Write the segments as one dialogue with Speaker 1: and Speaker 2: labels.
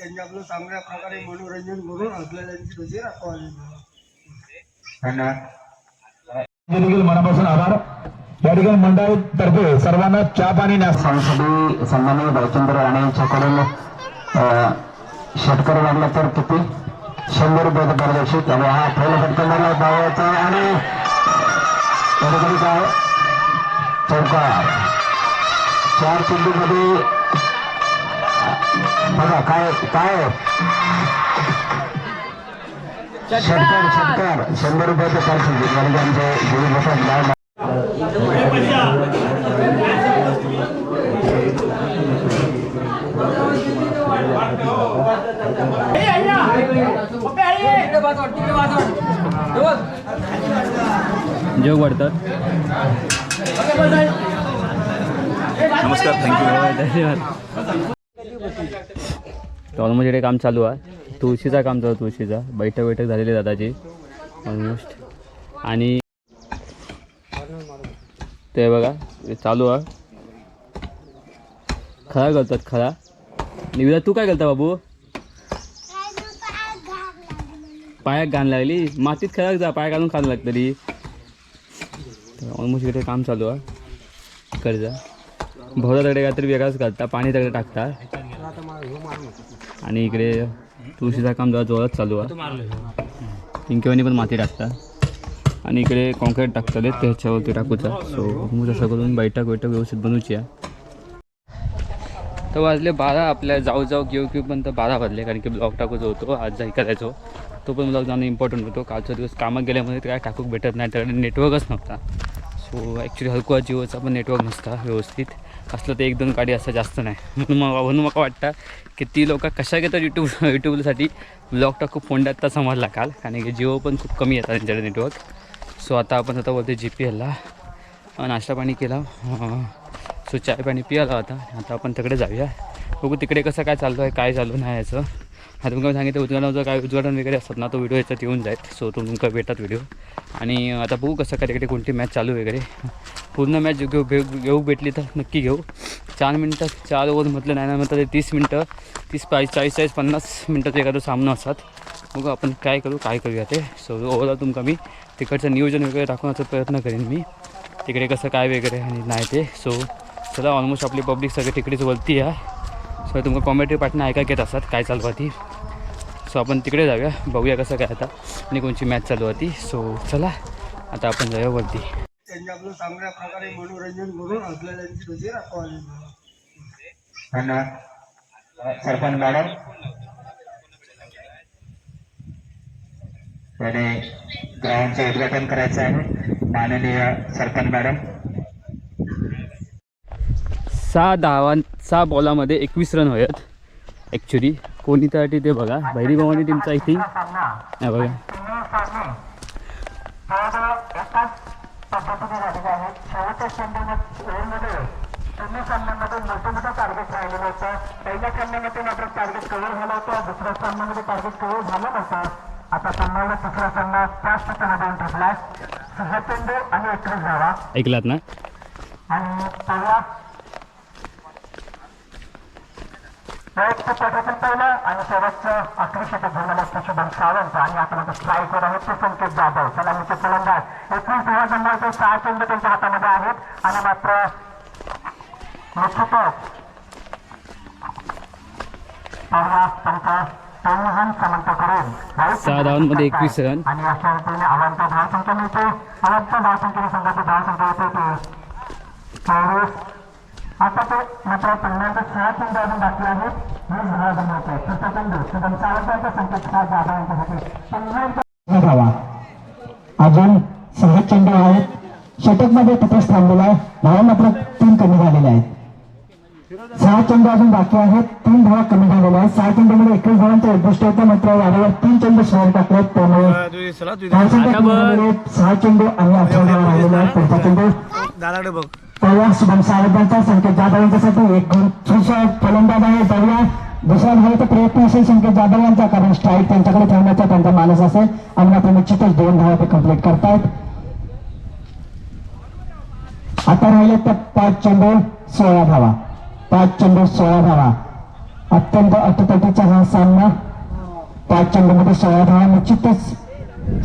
Speaker 1: त्यांनी आपलं चांगल्या प्रकारे मनोरंजन करून आपल्याला त्यांची राखवावी
Speaker 2: धन्यवाद.
Speaker 3: मनापासून आभार. या ठिकाणी मंडळातर्फे सर्वांना चहा पाणी
Speaker 2: संसदी सन्माननीय भाईचंद्र राणे यांच्याकडून अ, शेतकरी वाढला तर किती शंभर रुपयाचं पारितोषिक आणि हा पहिला फटकंदाला भावाचा आणि काय चौकार चार चेंडूमध्ये बघा काय काय? षटकार षटकार शंभर रुपयाचं पारितोषिक म्हणजे आमचे गुरु बसत
Speaker 4: जोग वाढतात नमस्कार थँक्यू धन्यवाद ऑलमोस्ट इकडे काम चालू आहे. तुळशीचा काम चालू तुळशीचा. बैठक बैठक झालेली दादाची ऑलमोस्ट आणि ते बघा चालू आहे. खरा घालतात खरा निविदा तू काय घालता बाबू? पायात घाण लागली. मातीत खराक जा पाय घालून खाणं लागतली ऑलमोस्ट इकडे काम चालू आहे. कर्जा भोवरा तकडे काहीतरी वेगळाच घालता पाणी तकडे टाकता. आणि इकडे तुळशीचा काम जरा जोरात चालू आहे. पिंकेवानी पण माती टाकता आणि इकडे कॉन्क्रीट टाकतले त्याच्यावरती टाकूचा. सो मग तसं करून बैठक बैठक व्यवस्थित बनवूची आहे. तर वाजले बारा आपल्या जाऊ जाऊ घेऊ घेऊ पण तर बारा वाजले कारण की ब्लॉग टाकूच होतो आज जाई करायचो. तो पण ब्लॉग जाणं इम्पॉर्टंट होतो. कालचा दिवस कामात गेल्यामुळे काय टाकूक भेटत नाही तर नेटवर्कच नव्हता. सो ॲक्च्युली हलकुआ जिओचा पण नेटवर्क नसता व्यवस्थित. असलं तर एक दोन गाडी असं जास्त नाही. म्हणून मग म्हणून मला वाटतं की ती लोक कशा घेतात यूट्यूब यूट्यूबसाठी ब्लॉग टाकू फोंड्यात तर समजला काल. कारण की जिओ पण खूप कमी येतात त्यांच्याकडे नेटवर्क सो आता आपण आता बोलतो जी पी एलला नाश्ता पाणी केला. सो चाय पाणी पियाला आता. आता आपण तिकडे जाऊया. बघू तिकडे कसं काय चाललं आहे काय चालू नाही याचं. आता तुमका सांगितलं उद्घाटनाचं काय उद्घाटन वगैरे असतात ना तो व्हिडिओ याच्यात येऊन जाईल. सो तो तुमका भेटतात व्हिडिओ. आणि आता बघू कसं काय तिकडे कोणती मॅच चालू वगैरे. पूर्ण मॅच घेऊ घेऊ घेऊ भेटली तर नक्की घेऊ. चार मिनटं चार ओव्हर म्हटलं नाही ना म्हटलं ते तीस मिनटं तीस पाच चाळीस चाळीस पन्नास मिनटाचं एखादं सामना असतात. मग आपण काय करू काय करूया ते. सो ओव्हरऑल तुमका मी तिकडचं नियोजन वगैरे दाखवण्याचा प्रयत्न करेन मी. तिकडे कसं काय वगैरे आणि नाही ते. सो चला ऑलमोस्ट आपली पब्लिक सगळी तिकडेच वरती आहे. सो तुमका कॉमेंट्री पार्टनं ऐकायला येत असतात. काय चालू होती सो आपण तिकडे जाऊया. बघूया कसं काय आता आणि कोणची मॅच चालू होती सो चला. आता आपण जाऊया वरती.
Speaker 1: त्यांनी आपलं चांगल्या प्रकारे मनोरंजन करून आपल्याला त्यांची कशी राखवावी
Speaker 2: धन्यवाद. सरपंच मॅडम. त्याने ग्राउंडचं उद्घाटन करायचं आहे. माननीय सरपंच मॅडम.
Speaker 4: सहा दहावां सहा बॉलामध्ये एकवीस रन होयत. ॲक्च्युली कोणी त्यासाठी ते बघा. भैरी भवानी टीमचा आय थिंक नाही बघा.
Speaker 2: आता संभाव्य तिसरा संघ त्याच पद्धतीने ठरलाय सहा चेंडू आणि एकवीस धावा
Speaker 4: ऐकलात ना?
Speaker 2: आणि पहिला वैयक्तिक पद्धतीने पहिलं आणि शेवटचं अकरा षटक झालेलं असतं शुभम सावंत आणि आता स्ट्राईकवर आहेत ते संकेत जाधव सलामीचे फलंदाज एकवीस धावा जमवायचे सहा चेंडू त्यांच्या हातामध्ये आहेत आणि मात्र निश्चितच
Speaker 4: सहा धावांमध्ये एकवीस रन
Speaker 2: आणि अशा रीतीने अवांतर धावसंख्या मिळते अवांतर धावसंख्येने संघाची धावसंख्या होते ते चौवीस आता ते मात्र पहिल्यांदा सहा चेंडू अजून बाकी आहेत वीस धावा जमवते तसं चेंडू सावंतांचा संकेत सहा जाधव यांच्यासाठी धावा अजून सहा चेंडू आहेत. षटकमध्ये तिथेच थांबलेला आहे. धावा मात्र तीन कमी झालेल्या आहेत. सहा चेंडू अजून बाकी आहेत. तीन धावा कमी झालेल्या आहेत. सहा चेंडूमध्ये एकवीस धावांचं उद्दिष्ट होतं मात्र यावर तीन चेंडू सहन टाकलेत. त्यामुळे झालेली आहे. सहा चेंडू आणि अठरा धावा राहिलेल्या आहेत. पुढचा चेंडू पहिला शुभम सावंतांचा संकेत जाधव यांच्यासाठी एक सुशय फलंदाज आहे जाऊया दुसरा झाला तर प्रयत्न असेल संकेत जाधव कारण त्यांचा मानस असेल. आणि मात्र निश्चितच दोन धावा ते कंप्लीट करतायत. आता राहिले तर पाच चेंडू, सोळा धावा. पाच चेंडू, सोळा धावा. अत्यंत अटतटीचा हा सामना. पाच चेंडूमध्ये सोळा धावा. निश्चितच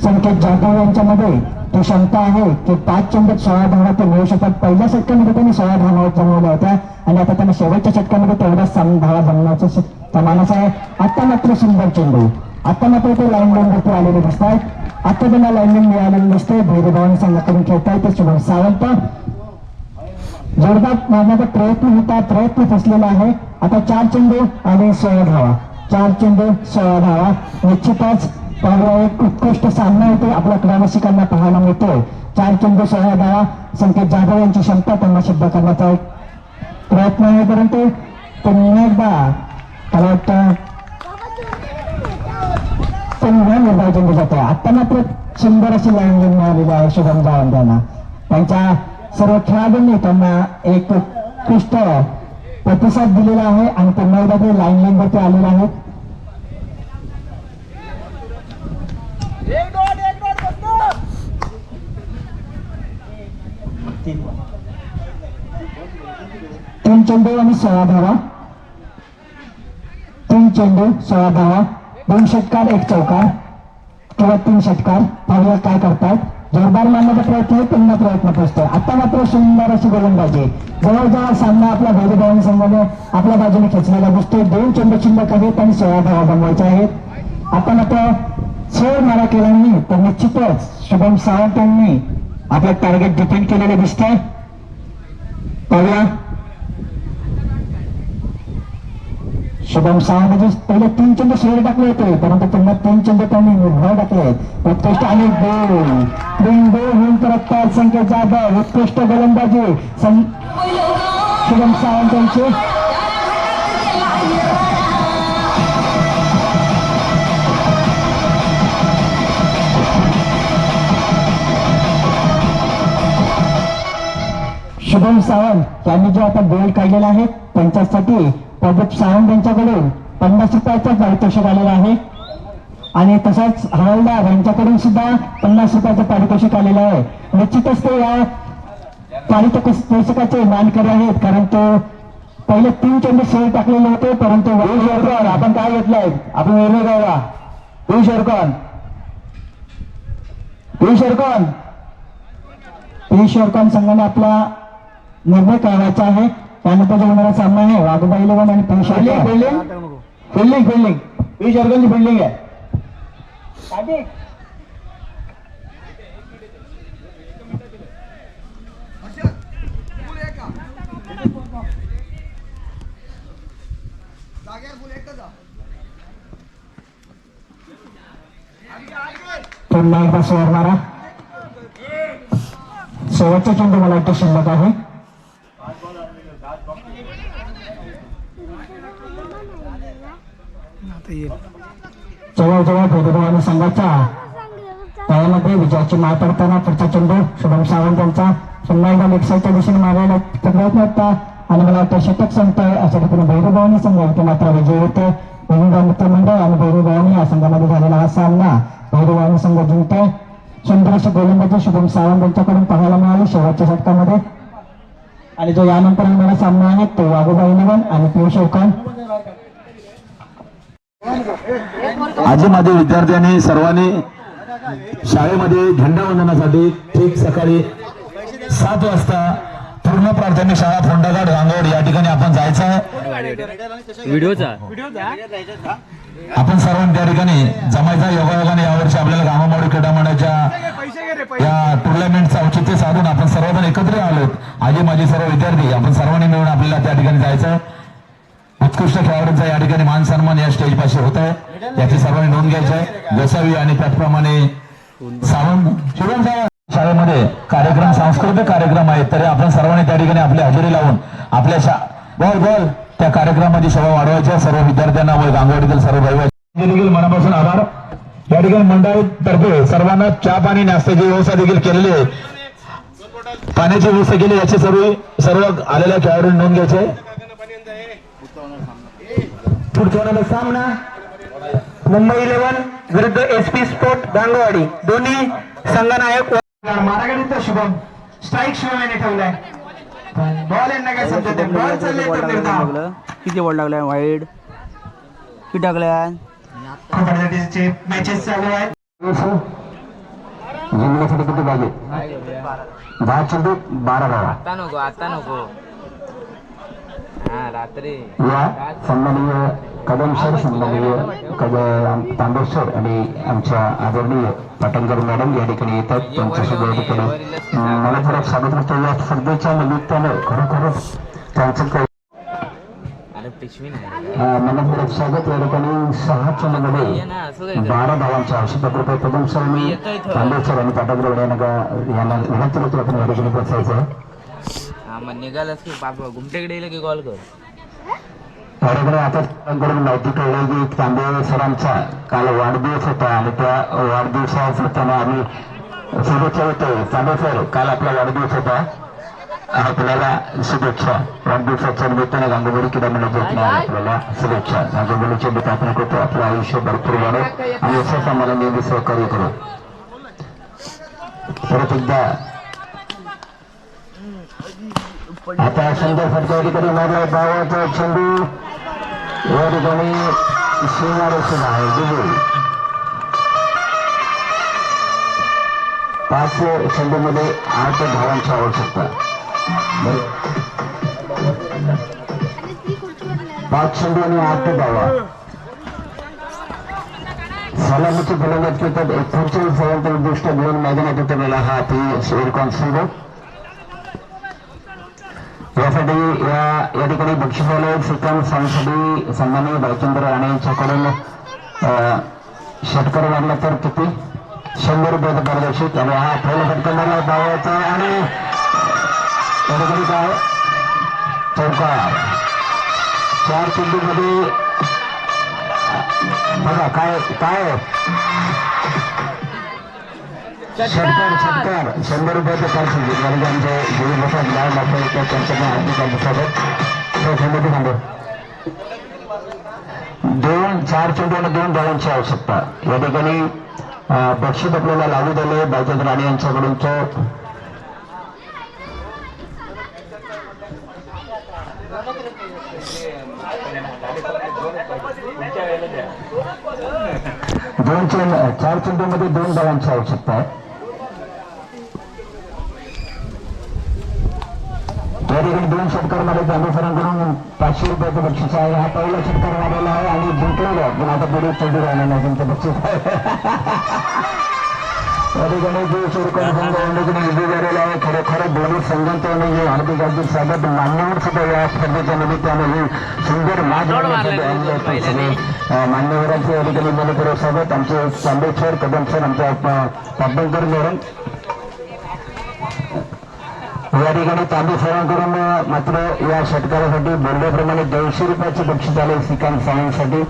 Speaker 2: संकेत जाधव यांच्यामध्ये ती क्षमता आहे. की पाच चेंडूत सोळा धावा ते मिळू शकतात पहिल्या षटकामध्ये त्यांनी सोळा धावा जमवल्या होत्या. आणि आता त्यांना शेवटच्या षटकामध्ये तेवढ्याच धावा जमण्याचं प्रमाणच आहे. आता मात्र सुंदर चेंडू. आता मात्र ते लाईन वरती आलेले दिसत आता त्यांना लाईनमेन मिळालेलं दिसतंय. भैरभवानी संघाकडून खेळताय ते शुभम सावंत. जोरदार मारण्याचा प्रयत्न होता. प्रयत्न फसलेला आहे. आता चार चेंडू आणि सोळा धावा. चार चेंडू सोळा धावा. निश्चितच पाहायला एक उत्कृष्ट सामना होते आपल्या ग्रामसिकांना पाहायला मिळतोय. चार चेंडू सोळा धावा संकेत जाधव यांची क्षमता त्यांना सिद्ध करण्याचा एक प्रयत्न आहे. परंतु पुन्हा एकदा मला वाटतं पुन्हा निर्धाव चेंडू जातोय. आता मात्र सुंदर अशी लाईन मिळालेली आहे शुभम जावंत यांना. त्यांच्या सर्व खेळाडूंनी त्यांना एक उत्कृष्ट प्रतिसाद दिलेला आहे आणि पुन्हा एकदा ते लाईन लाईनवरती आलेले आहेत. तीन चेंडू आणि सोळा धावा. तीन चेंडू सोळा धावा. दोन षटकार एक चौकार. किंवा तीन षटकार. पाहूया काय करतात. जोरदार मारण्याचा प्रयत्न पुन्हा प्रयत्न पोचतो. आता मात्र सुंदर अशी गोलंदाजी. जवळजवळ सामना आपल्या भाजीभावांनी संघाने आपल्या बाजूने खेचलेला दिसतोय दोन चेंडू शिल्लक आहेत आणि सोळा धावा बनवायच्या आहेत. आता मात्र सोळ मारा केला तर निश्चितच शुभम सावंत यांनी आपलं टार्गेट डिपेंड केलेलं दिसतंय. पाहूया. शुभम सहा म्हणजे पहिले तीन चंद शेअर टाकले होते परंतु त्यांना तीन चंद त्यांनी निर्भय टाकले आहेत. उत्कृष्ट आणि गोल तीन गोल होऊन परत पाच संख्या जाधव उत्कृष्ट गोलंदाजी. सं- शुभम सहा त्यांचे शुभम सावंत यांनी जो आता गोल काढलेला आहे त्यांच्यासाठी प्रदीप सावंत यांच्याकडून पन्नास रुपयाचा पारितोषिक आलेला आहे. आणि तसाच हवालदार यांच्याकडून सुद्धा पन्नास रुपयाचं पारितोषिक आलेलं आहे. निश्चितच ते या पारितोषिकाचे मानकरी आहेत कारण तो पहिले तीन चेंडू शेअर टाकलेले होते परंतु शेरकॉन आपण काय घेतलंय? आपण निर्णय घ्यावा. P Sherkon P Sherkon P Sherkon संघाने आपला निर्णय करायचा आहे. त्यानंतर जो होणारा सामना आहे वाघोबा इलेव्हन आणि P Sherkon fielding fielding P शेरकॉनची fielding आहे. पुन्हा एकदा सोड मारा शेवटचा चेंडू मला वाटतं शिल्लक आहे. करता येईल. जवळजवळ भैरभवानी संघाच्या. त्यामध्ये विजयाची माळ पडताना पुढचा चेंडू शुभम सावंत यांचा. पुन्हा एकदा लेगसाईडच्या दिशेने मारायला प्रयत्न होता आणि मला वाटतं शतक संपतोय अशा ठिकाणी भैरभवानी संघ इथे मात्र विजय होते. भैरवा मित्र आणि भैरभवानी या संघामध्ये झालेला हा सामना भैरभवानी संघ जिंकतोय. सुंदर अशी गोलंदाजी शुभम सावंत यांच्याकडून पाहायला मिळाली शेवटच्या षटकामध्ये. आणि जो यानंतर होणारा सामना आहे तो वाघोबा इलेव्हन आणि पियुष ओकन
Speaker 5: आजी माझे विद्यार्थ्यांनी सर्वांनी शाळेमध्ये झेंडावंदनासाठी ठीक सकाळी सात वाजता पूर्ण प्राथमिक शाळा फोंडाघाट गांगोड या ठिकाणी आपण जायचं आहे.
Speaker 4: व्हिडिओचा?
Speaker 5: आपण सर्वांनी त्या ठिकाणी जमायचा योगायोगाने यावर्षी आपल्याला घामामावडी क्रीडा मंडळाच्या या टुर्नामेंटचं औचित्य साधून आपण सर्वजण एकत्र आलोत. आजी माझे सर्व विद्यार्थी आपण सर्वांनी मिळून आपल्याला त्या ठिकाणी जायचं उत्कृष्ट खेळाडूंचा या ठिकाणी मान सन्मान या स्टेज पाशी होत आहे. याची सर्वांनी नोंद घ्यायची आहे. गोसावी आणि त्याचप्रमाणे सावंत. शिवम सावंत. शाळेमध्ये कार्यक्रम सांस्कृतिक कार्यक्रम आहेत. तरी आपण सर्वांनी त्या ठिकाणी आपली हजेरी लावून आपल्या शा बोल बोल. त्या कार्यक्रमाची शोभा वाढवायच्या सर्व विद्यार्थ्यांना व गांगवाडीतील सर्व रहिवासी. देखील मनापासून आभार. या ठिकाणी मंडळातर्फे सर्वांना चहा पाणी नाश्त्याची व्यवस्था देखील केलेली आहे. पाण्याची व्यवस्था केली याची सर्व सर्व आलेल्या खेळाडूंनी नोंद घ्यायची आहे.
Speaker 2: पुढचा होणारा सामना. मुंबई इलेव्हन विरुद्ध एस पी स्पोर्ट गांगवाडी दोन्ही संघनायक मारागडीचा शुभम. स्ट्राईक शिवाय ठेवलाय. बॉल यांना काय समजत बॉल चालले तर निर्धाव
Speaker 6: किती वॉट लागलाय? वाईड किती टाकल्या?
Speaker 2: कबड्डीचे मॅचेस चालू आहेत.
Speaker 3: जिंकण्यासाठी किती पाहिजे? दहा चेंडू बारा धावा.
Speaker 6: आता नको आता नको. हा
Speaker 3: या सन्माननीय कदम सर सन्माननीय कद तांबेश्वर आणि आमच्या आदरणीय पाटणकर मॅडम या ठिकाणी येतात त्यांच्यासोबत या ठिकाणी मला थोडं स्वागत करतो या स्पर्धेच्या निमित्तानं खरोखरच त्यांचं काही अं, मनपूर्वक स्वागत या ठिकाणी सहा
Speaker 6: ये
Speaker 3: चेंडूमध्ये
Speaker 6: ना असं काय
Speaker 3: बारा धावांच्या आवश्यकता कृपया कदम सर आणि तांबेश्वर आणि पाटणकर यांना यांना विनंती करतो आपण या ठिकाणी बसायचं आहे
Speaker 6: मग निघालच की बाबा घुमटेकडे येईल की कॉल कर?
Speaker 3: त्याकडे आता कडून माहिती कळली की तांबे सरांचा. काल वाढदिवस होता आणि त्या वाढदिवसानिमित्तानं आम्ही शुभेच्छा देतो तांबे सर काल आपला वाढदिवस होता. आपल्याला शुभेच्छा. वाढदिवसाच्या निमित्ताने गांगोबडी क्रीडा मंडळाच्या आपल्याला शुभेच्छा. गांगोबडीच्या निमित्त आपण करतो आपलं आयुष्य भरपूर वाढो आणि असंच आम्हाला नेहमी सहकार्य करू. परत एकदा आता संदर्भाच्या ठिकाणी मारला गावाचा चेंडू या ठिकाणी शिवणारे आहे दिली पाच चेंडूमध्ये आठ धावांची आवश्यकता. पाच चेंडू आणि आठ धावा. सलामीची फलंदाज करतात. एकोणचाळीस धावांतर दृष्ट्या घेऊन मैदानात उतरलेला हा ती शेरकॉन संघ यासाठी या या ठिकाणी बक्षिसालय सिकम संसदी सन्माननीय भालचंद्र राणे यांच्याकडून अं, षटकर मारला तर किती? शंभर रुपयाचं पारदर्शक आणि हा पहिला षटकर मारला धावायचा आणि या ठिकाणी काय? चौका चार चेंडूमध्ये बघा काय काय? षटकार षटकार शंभर रुपयाचं कारण की आमचे जे बसत लाल डॉक्टर येतात त्यांचं पण हार्दिक हार्दिक स्वागत तो समिती थांबव दोन चार चेंडू आणि दोन धावांची आवश्यकता. या ठिकाणी बक्षीस आपल्याला लागू झाले बायचंद राणे यांच्याकडून तो. दोन चेंड चार चेंडूमध्ये दोन धावांची आवश्यकता आहे. ठिकाणी दोन षटकार मारे गांधीसरांकडून पाचशे रुपयाचं बक्षीस आहे. हा पहिला षटकार मारलेला आहे आणि जिंकलेला पण आता पुढे चेंडू राहणार नाही तुमचं बक्षीस. या ठिकाणी जो शिरकोण संघ या ठिकाणी उभे झालेला आहे. खरोखर दोन्ही संघांचं म्हणजे हार्दिक हार्दिक स्वागत. मान्यवर सुद्धा या स्पर्धेच्या निमित्तानं ही सुंदर माज बनवण्यासाठी आणले होते सगळे. मान्यवरांचे या ठिकाणी मनपूर्वक स्वागत. आमचे चांदेश्वर कदम सर आमच्या पाटणकर मॅडम. या ठिकाणी तांबे सरांकडून करून मात्र या षटकारासाठी बोलल्याप्रमाणे दोनशे रुपयाचे बक्षीस आले श्रीकांत साहेबांसाठी.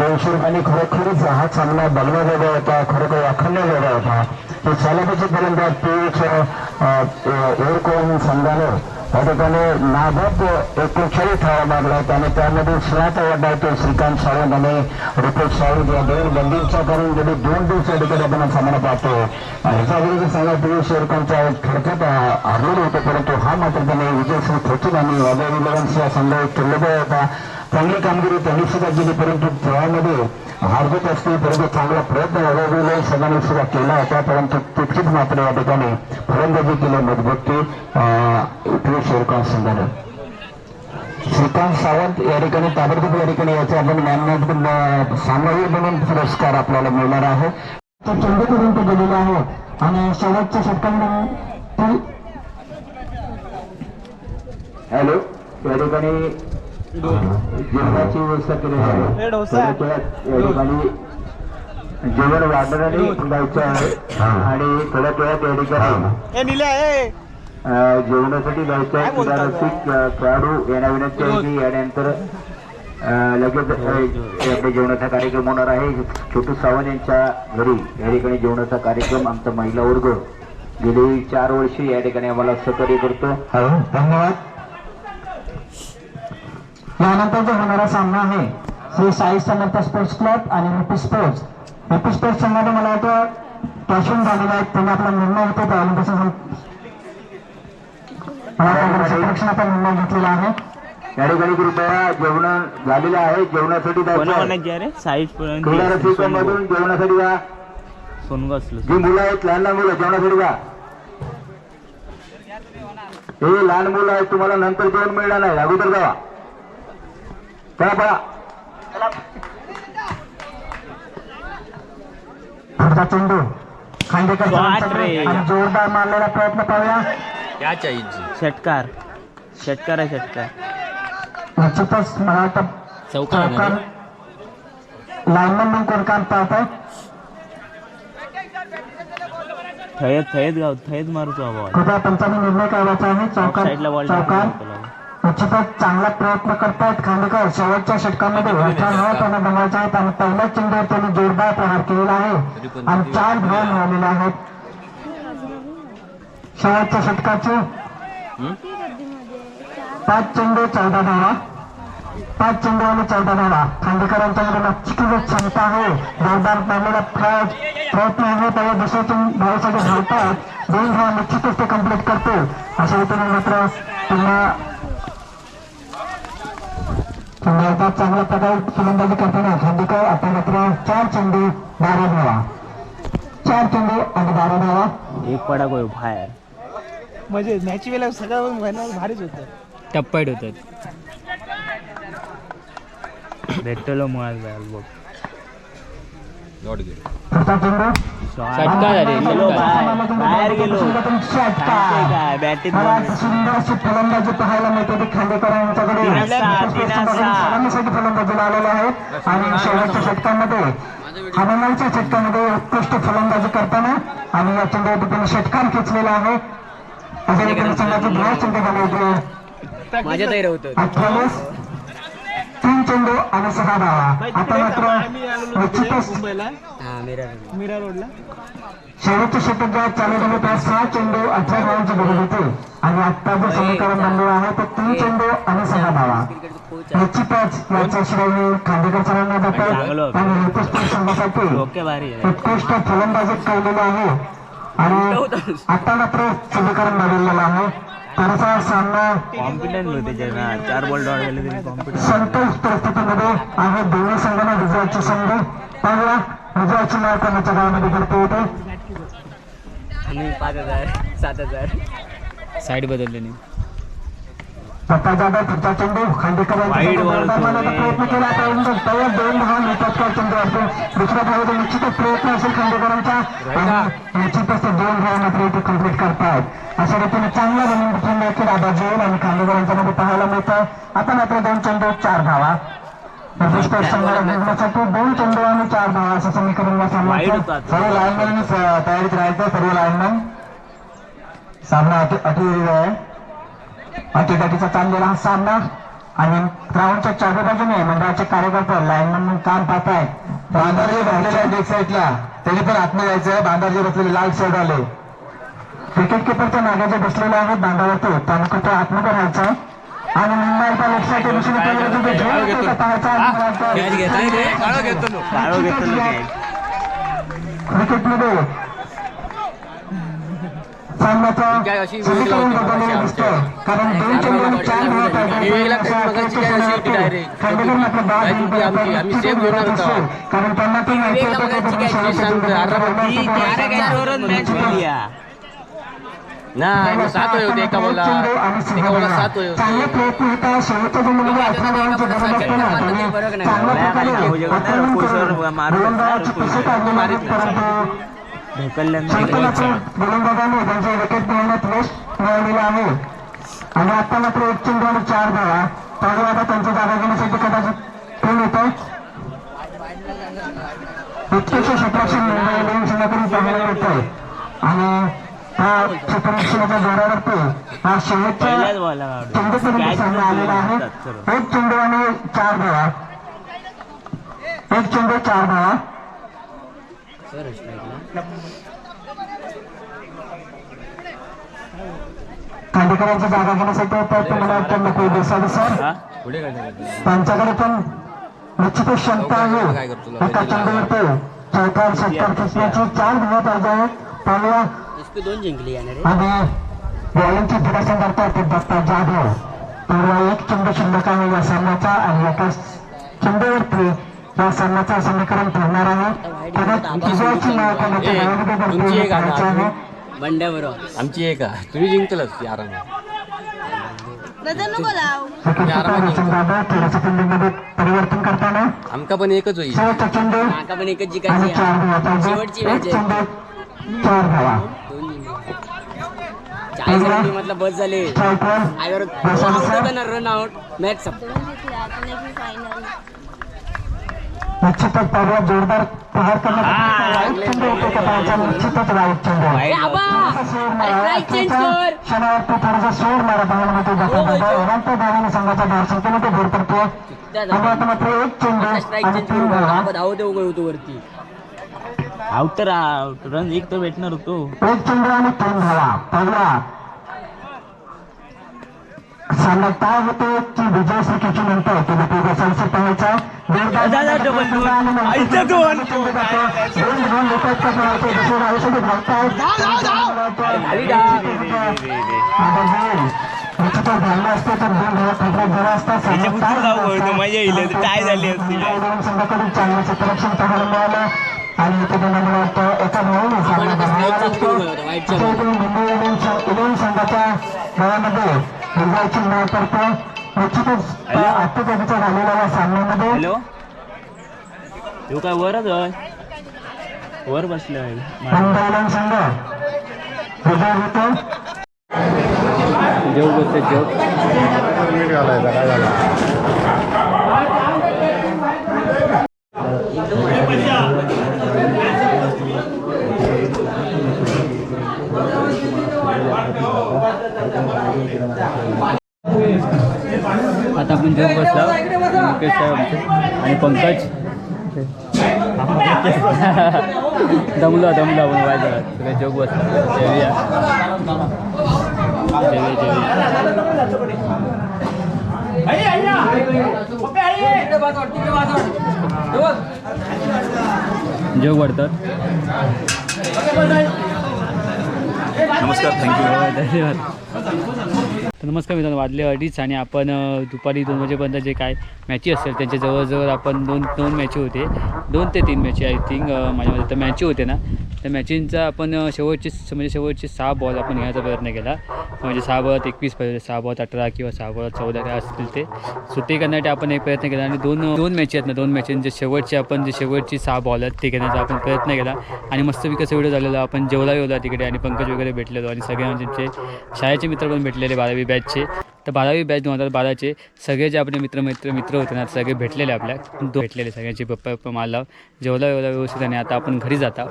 Speaker 3: दोनशे रुपयांनी खरोखरच हा सामना बघण्याजोगा होता खरोखर वाखण्याजोगा होता. तो सलामीचे फलंदाज पियुष एअरकोन संघानं या ठिकाणी नागत एकोणचाळीस धावा मागला त्याने त्यामध्ये सात अवॉर्ड आहे तो श्रीकांत सावंत आणि रुपेश सावंत या दोन बंदींच्या करून गेले दोन दिवस या ठिकाणी आपण सामना पाहतो ह्याच्या विरुद्ध सांगा पियुष एअरकोनचा थोडक्यात हरलेले होते परंतु हा मात्र त्याने विजयसिंह खोचून आणि वादळ विलगांचा संघ किल्लबळ होता चांगली कामगिरी त्यांनी सुद्धा केली परंतु खेळामध्ये हार्दिक असते परंतु चांगला प्रयत्न वगैरे सगळ्यांनी सुद्धा केला होता परंतु तितकीच मात्र या ठिकाणी फलंदाजी केली मजबूती पियुष एअरकॉन संघानं. श्रीकांत सावंत या ठिकाणी ताबडतोब या ठिकाणी याचे आपण मॅन सामूहिक म्हणून पुरस्कार आपल्याला मिळणार आहे. तो चेंडूपर्यंत गेलेला आहे. आणि शेवटच्या षटकांना हॅलो या ठिकाणी जेवणाची व्यवस्था केलेली आहे. या ठिकाणी जेवण वाढणारे जायचं आहे आणि थोड्या वेळात या ठिकाणी जेवणासाठी जायचं आहे क्रीडा रसिक खेळाडू येण्या विनंती आहे की यानंतर लगेच आपल्या जेवणाचा कार्यक्रम होणार आहे छोटू सावंत यांच्या घरी या ठिकाणी जेवणाचा कार्यक्रम आमचा महिला वर्ग गेली चार वर्षे या ठिकाणी आम्हाला सहकार्य करतो धन्यवाद.
Speaker 2: यानंतर जो होणारा सामना आहे श्री साई समर्थ स्पोर्ट्स क्लब आणि युपी स्पोर्ट्स. युपी स्पोर्ट्स संघाने मला वाटतं कॅशून झालेला आहे त्यांनी आपला निर्णय होतो त्या संरक्षणाचा निर्णय घेतलेला आहे.
Speaker 3: या ठिकाणी कृपया जेवण झालेलं आहे जेवणासाठी रसिकांमधून जेवणासाठी जा. जी मुलं आहेत लहान लहान मुलं जेवणासाठी जा. हे लहान मुलं आहेत तुम्हाला नंतर जेवण मिळणार नाही अगोदर जावा. चला पळा
Speaker 2: पुढचा चेंडू खांडेकर जोरदार मारलेला प्रयत्न पाहूया.
Speaker 6: क्या चाहिए षटकार. षटकार आहे षटकार.
Speaker 2: निश्चितच मला वाटतं
Speaker 6: चौकार?
Speaker 2: लाईनमन म्हणून कोण काम पाहत आहे
Speaker 6: थयत थयत गाव थयत हा बॉल
Speaker 2: कृपया पंचांनी निर्णय करायचा आहे. चौकार चौकार. निश्चितच चांगला प्रयत्न करतायत. खांडेकर शेवटच्या षटकामध्ये अठरा धावा त्यांना बनवायच्या आहेत आणि पहिल्या चेंडूवर त्यांनी जोरदार प्रहार केलेला आहे. आणि चार धावा मिळालेल्या आहेत. शेवटच्या षटकाचे पाच चेंडू चौदा धावा. पाच चेंडू आणि चौदा धावा. खांडेकरांच्याकडे नक्कीच क्षमता आहे. जोरदार मारलेला प्रयत्न प्रयत्न आहे. त्याला दुसऱ्या चेंडू धावासाठी धावतात. दोन धावा निश्चितच ते कंप्लीट करतो अशा रीतीने मात्र पुन्हा एकदा चांगल्या प्रकारे फलंदाजी करताना खांडेकर आता मात्र चार चेंडू बारा धावा चार चेंडू आणि बारा धावा
Speaker 6: एक पडा कोय बाहेर.
Speaker 1: म्हणजे मॅच वेळेला सगळं भारीच होतं.
Speaker 4: टप्पाईट होतात.
Speaker 6: भेटलो मुळात बघ. बाहेर गेलो काय
Speaker 2: सुंदर अशी फलंदाजी पाहायला मिळते ती फलंदाजीला आलेले आहेत आणि शेवटच्या षटकामध्ये हवामानच्या षटकामध्ये उत्कृष्ट फलंदाजी करताना आणि या त्यांनी षटकार खेचलेला आहे अशा संघाचे दोन चेंडू झाले होते
Speaker 6: माझ्या तयार होतं
Speaker 2: अठ्ठावीस तीन चेंडू आणि सहा धावा. आता मात्र निश्चितच
Speaker 1: मीरा रोडला.
Speaker 2: शेवटचे षटक जेव्हा चालू झाले तेव्हा सहा चेंडू अठरा धावांची गरज होती आणि आता जे समीकरण बनलेलं आहे ते तीन चेंडू आणि सहा धावा. निश्चितच याच्या श्रेणी खांडेकर सरांना जातात आणि उत्कृष्ट संघासाठी उत्कृष्ट फलंदाजी केलेली आहे. आणि आता मात्र समीकरण बदललेलं आहे. तरचा सामना
Speaker 6: कॉन्फिडन्स होते चार बॉल डॉट गेले तरी कॉन्फिडन्स
Speaker 2: संतोष परिस्थितीमध्ये आहे दोन्ही संघांना विजयाची पाहूया विजयाची कोणाच्या गावामध्ये करता
Speaker 6: पाच हजार सात हजार.
Speaker 4: साईड बदलल्याने
Speaker 2: सत्ता जाधव पुढचा चेंडू. खांडेकर यांच्या
Speaker 6: Wide ball
Speaker 2: जोरदार मारण्याचा
Speaker 6: तो
Speaker 2: प्रयत्न केला. त्यानंतर तयार दोन धावा मिळतात त्या चेंडूवरती दुसऱ्या धावेचा निश्चितच प्रयत्न असेल खांडेकरांचा. निश्चितच ते दोन धावा मात्र इथे कंप्लीट करतायत. अशा रीतीने चांगला रनिंग देखील आधा जेल आणि खांडेकरांच्या मध्ये पाहायला मिळतं. आता मात्र दोन चेंडू चार धावा. संघाला जिंकण्यासाठी दोन चेंडू आणि चार धावा असं समीकरण
Speaker 6: होता.
Speaker 2: सर्व लाईनमॅन तयारीत राहायचं. सर्व लाईनमॅन सामना अटी आहे. अटीतटीचा चाललेला हा सामना. आणि ग्राउंडच्या चारी बाजूने मंडळाचे कार्यकर्ते लाईनमन म्हणून काम पाहत आहेत बांधारजी आहेत एक साईडला त्यांनी पण आत्म जायचं बांधारजी बसलेले लाल शर्ट आले विकेट किपरच्या नागाचे बसलेले आहेत बांधावरती त्यांना कुठे आत्मकर राहायचं? आणि मुंबई एकदा लेफ्टसाईडच्या दिशेने पहिले तिथे झेल घेतला पाहायचा क्रिकेटमध्ये सामन्याचा समीकरण बदललेलं दिसतंय कारण दोन चेंडू आणि चार धावा पाहिजे खांडेकर मात्र बाद होऊन पडत आहेत. निश्चितच विरोध असतो. कारण त्यांना पण माहिती होतं की आपण शेवटच्या
Speaker 6: ना सात होते एका बोला एका बोला सात होते
Speaker 2: चांगले प्रयत्न होता शेवटच्या चेंडूमध्ये अठरा धावांची गरज असताना त्याने चांगल्या प्रकारे आक्रमण करून गोलंदाजाची पिसे काढलेली आहेत परंतु आहे. आणि आता मात्र एक चेंडू आणि चार धावा. त्यामुळे आता त्यांची जागा घेण्यासाठी कदाचित कोण येत प्रत्यक्ष क्षेत्ररक्षण मुंबई इंडियन्स संघाकडून पाहायला मिळतंय आणि त्या क्षेत्ररक्षणाच्या जोरावरती हा शेवटचा चेंडूपर्यंत सामना आलेला आहे. एक चेंडू आणि चार धावा. एक चेंडू चार धावा. खांडेकरांची जागा घेण्यासाठी प्रयत्न मला वाटतं नको देसाई सर. त्यांच्याकडे पण निश्चितच क्षमता आहे. एका चेंडूवरती चौकार षटकार खेचण्याची चार धावा पाहिजे आहेत पाहूया
Speaker 6: दोन जिंकली
Speaker 2: आणि बॉलिंगची दिलासन करतात दत्ता जाधव. तेवढा एक चेंडू शिल्लक आहे या सामन्याचा आणि एका चेंडूवरती या सामन्याचं समीकरण ठरणार आहे दर्शवली करायची आहे.
Speaker 6: आमची एक तुम्ही जिंकलच आराम
Speaker 7: नजर नको लाव.
Speaker 2: विकेटकीपर संघाला खेळाच्या पिंडीमध्ये परिवर्तन करताना.
Speaker 6: आमका पण एकच होईल. आमका पण एकच जिंकायची शेवटची
Speaker 2: एक
Speaker 6: match आहे.
Speaker 2: चार धावा.
Speaker 6: चाळीस रन मतलब बस झाले.
Speaker 2: बसायचं.
Speaker 6: रन आउट मॅच संपली
Speaker 7: दोन जिंकले आता नाही फायनल
Speaker 2: निश्चितच पर्व जोरदार प्रहार करण्याचा निश्चितच थोडासा सोड मारा. मारा धावांमध्ये बसायला ओरांत धावाने संघाच्या धावसंख्येमध्ये भर पडतोय. आणि आता मात्र एक चेंडू आणि तीन धावा.
Speaker 6: धाव देऊ होतो वरती. आउट तर आउट रन एक तर भेटणार होतो.
Speaker 2: एक चेंडू आणि तीन धावा. पहिला सामना काय होतो की विजय श्रीकीची नंतर नक्की बसायचं पाहायचा. असतं तर दोन धावा ठोकऱ्यात झाला असता. काय झाला संघाकडून चांगलं क्षेत्ररक्षण पाहायला मिळालं. आणि इथे मला वाटतं एका धावाने सामना लागतो. मुंबई इंडियन्स संघाच्या धावामध्ये विजयाची नाव करतो. निश्चितच आत्मकथेचा झालेल्या या सामन्यामध्ये
Speaker 6: हॅलो? तो काय वरच आहे? वर
Speaker 2: इंडियन्स संघ. विजय होतो.
Speaker 4: जेव बसते जेव आता आपण जेव बसला. मुकेश साहेब आमचे. आणि पंकज. दमलो दमलो आपण वाय झाला सगळे जोग बसला. जेवूया. जेवूया जेवूया. जोग वाढतात.
Speaker 3: नमस्कार थँक्यू
Speaker 4: धन्यवाद. तर नमस्कार मित्रांनो वाजले अडीच आणि आपण दुपारी दोन वाजेपर्यंत जे काय मॅची असेल त्यांच्या जवळजवळ आपण दोन दोन मॅची होते. दोन ते तीन मॅची आय थिंक माझ्यामध्ये तर मॅची होते ना. त्या मॅचींचा आपण शेवटचे म्हणजे शेवटचे सहा बॉल आपण घ्यायचा प्रयत्न केला. म्हणजे सहा बॉलात एकवीस पाहिजे सहा बॉलात अठरा किंवा सहा बॉलात चौदा काय असतील ते. सो ते करण्यासाठी आपण एक प्रयत्न केला आणि दोन दोन मॅची आहेत ना दोन मॅचींचे शेवटचे आपण जे शेवटची सहा बॉल आहेत ते घेण्याचा आपण प्रयत्न केला. आणि मस्त विकास व्हिडिओ झालेला आपण जेवला होता तिकडे आणि पंकज वगैरे भेटलेलो आणि सगळे म्हणजे शाळेचे मित्र पण भेटलेले बारावी बॅचचे तर बारावी बॅच दोन हजार बाराचे सगळे जे आपले मित्र मित्र मित्र होते ना सगळे भेटलेले आपल्या. भेटलेले सगळ्यांचे पप्पा पप्पा मला. जेवला वेवला व्यवस्थित आणि आता आपण घरी जाता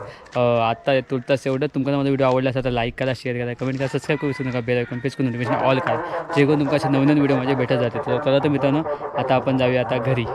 Speaker 4: आता तुर्तास एवढं तुमचा माझा व्हिडिओ आवडला असेल तर लाईक करा शेअर करा कमेंट करा सबस्क्राईब करू नका बेल आयकॉन प्रेस करून नोटिफिकेशन ऑल करा. जे करून तुमच्या असे नवीन नवीन व्हिडिओ माझे भेटत जाते तर चला तर मित्रांनो आता आपण जाऊया आता घरी.